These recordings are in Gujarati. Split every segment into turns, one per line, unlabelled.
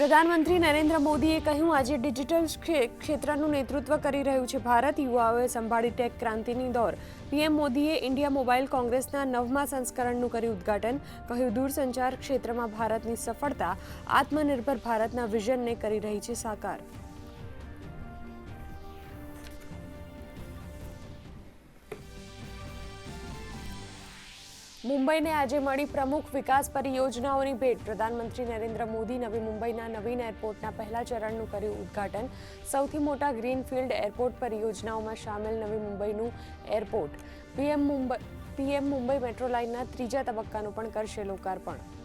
પ્રધાનમંત્રી નરેન્દ્ર મોદીએ કહ્યું, આજે ડિજિટલ ક્ષે- ક્ષેત્રનું નેતૃત્વ કરી રહ્યું છે ભારત. યુવાઓએ સંભાળી ટેક ક્રાંતિની દોર. પીએમ મોદીએ ઇન્ડિયા મોબાઈલ કોંગ્રેસના નવમા સંસ્કરણનું કર્યું ઉદ્ઘાટન. કહ્યું, દૂરસંચાર ક્ષેત્રમાં ભારતની સફળતા, આત્મનિર્ભર ભારતના વિઝનને કરી રહી છે સાકાર. મુંબઈને આજે મળી પ્રમુખ વિકાસ પરિયોજનાઓની ભેટ. પ્રધાનમંત્રી નરેન્દ્ર મોદી નવી મુંબઈના નવીન એરપોર્ટના પહેલા ચરણનું કર્યું ઉદ્ઘાટન. સૌથી મોટા ગ્રીનફિલ્ડ એરપોર્ટ પરિયોજનાઓમાં સામેલ નવી મુંબઈનું airport. PM Mumbai PM Mumbai metro લાઇનના ત્રીજા તબક્કાનું પણ કરશે લોકાર્પણ.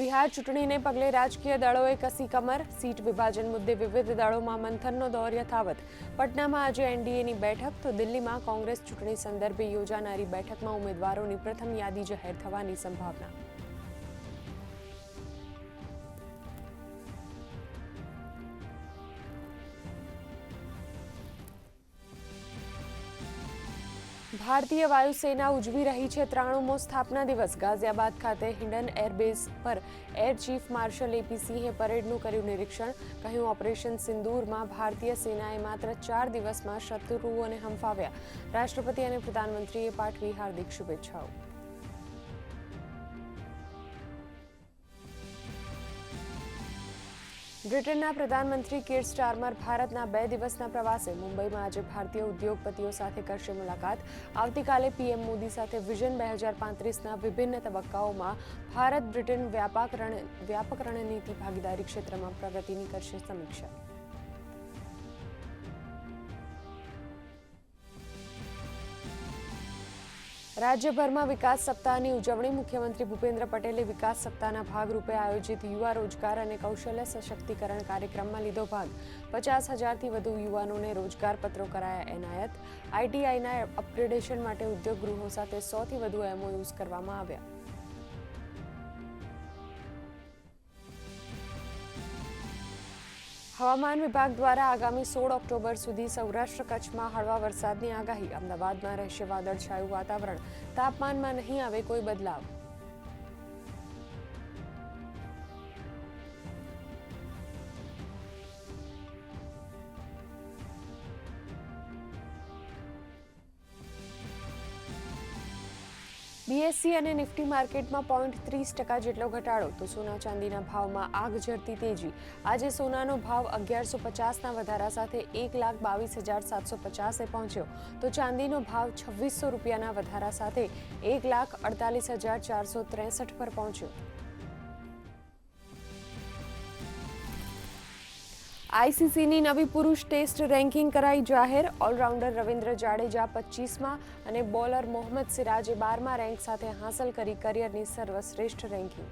બિહાર ચૂંટણીને પગલે રાજકીય દળોએ કસી કમર, સીટ વિભાજન મુદ્દે વિવિધ દળોમાં મંથનનો દોર યથાવત. પટનામાં આજે એનડીએની બેઠક, તો દિલ્હીમાં કોંગ્રેસ ચૂંટણી સંદર્ભે યોજાનારી બેઠકમાં ઉમેદવારોની પ્રથમ યાદી જાહેર થવાની સંભાવના. ભારતીય વાયુસેના ઉજવી રહી છે ત્રાણુમો સ્થાપના દિવસ. ગાઝિયાબાદ ખાતે હિન્ડન એરબેઝ પર air chief marshal A P સિંહે પરેડનું કર્યું નિરીક્ષણ. કહ્યું, ઓપરેશન સિંદૂરમાં ભારતીય સેનાએ માત્ર ચાર દિવસમાં શત્રુઓને હંફાવ્યા. રાષ્ટ્રપતિ અને પ્રધાનમંત્રીએ પાઠવી હાર્દિક શુભેચ્છાઓ. બ્રિટનના પ્રધાનમંત્રી કિર સ્ટાર્મર ભારતના બે દિવસના પ્રવાસે મુંબઈમાં આજે ભારતીય ઉદ્યોગપતિઓ સાથે કરશે મુલાકાત. આવતીકાલે પીએમ મોદી સાથે વિઝન બે હજાર પાંત્રીસના વિભિન્ન તબક્કાઓમાં ભારત બ્રિટન વ્યાપક રણ, વ્યાપક રણનીતિ ભાગીદારી ક્ષેત્રમાં પ્રગતિની કરશે સમીક્ષા. રાજ્યભરમાં વિકાસ સપ્તાહની ઉજવણી મુખ્યમંત્રી ભૂપેન્દ્ર પટેલે વિકાસ સપ્તાહના ભાગરૂપે આયોજિત યુવા રોજગાર અને કૌશલ્ય સશક્તિકરણ કાર્યક્રમમાં લીધો ભાગ. પચાસ હજારથી વધુ યુવાનોને રોજગાર પત્રો કરાયા એનાયત. આઈટીઆઈના અપગ્રેડેશન માટે ઉદ્યોગ ગૃહો સાથે સોથી વધુ એમઓયુઝ કરવામાં આવ્યા. હવામાન વિભાગ દ્વારા આગામી સોળ ઓક્ટોબર સુધી સૌરાષ્ટ્ર કચ્છમાં હળવા વરસાદની આગાહી. અમદાવાદમાં રહેશે વાદળછાયું વાતાવરણ. તાપમાનમાં નહીં આવે કોઈ બદલાવ. બીએસસી અને નિફ્ટી માર્કેટમાં પોઈન્ટ ત્રીસ ટકા જેટલો ઘટાડો, તો સોના ચાંદીના ભાવમાં આગ ઝરતી તેજી. આજે સોનાનો ભાવ અગિયારસો પચાસના વધારા સાથે એક લાખ બાવીસ હજાર સાતસો પચાસે પહોંચ્યો. તો ચાંદીનો ભાવ છવ્વીસો રૂપિયાના વધારા સાથે એક લાખ અડતાલીસ હજાર ચારસો ત્રેસઠ પર પહોંચ્યો. આઈસીસીની નવી પુરુષ ટેસ્ટ રેન્કિંગ કરાઈ જાહેર. ઓલરાઉન્ડર રવિન્દ્ર જાડેજા પચીસમાં અને બોલર મોહમ્મદ સિરાજે બારમા રેન્ક સાથે હાંસલ કરી કરિયરની સર્વશ્રેષ્ઠ રેન્કિંગ.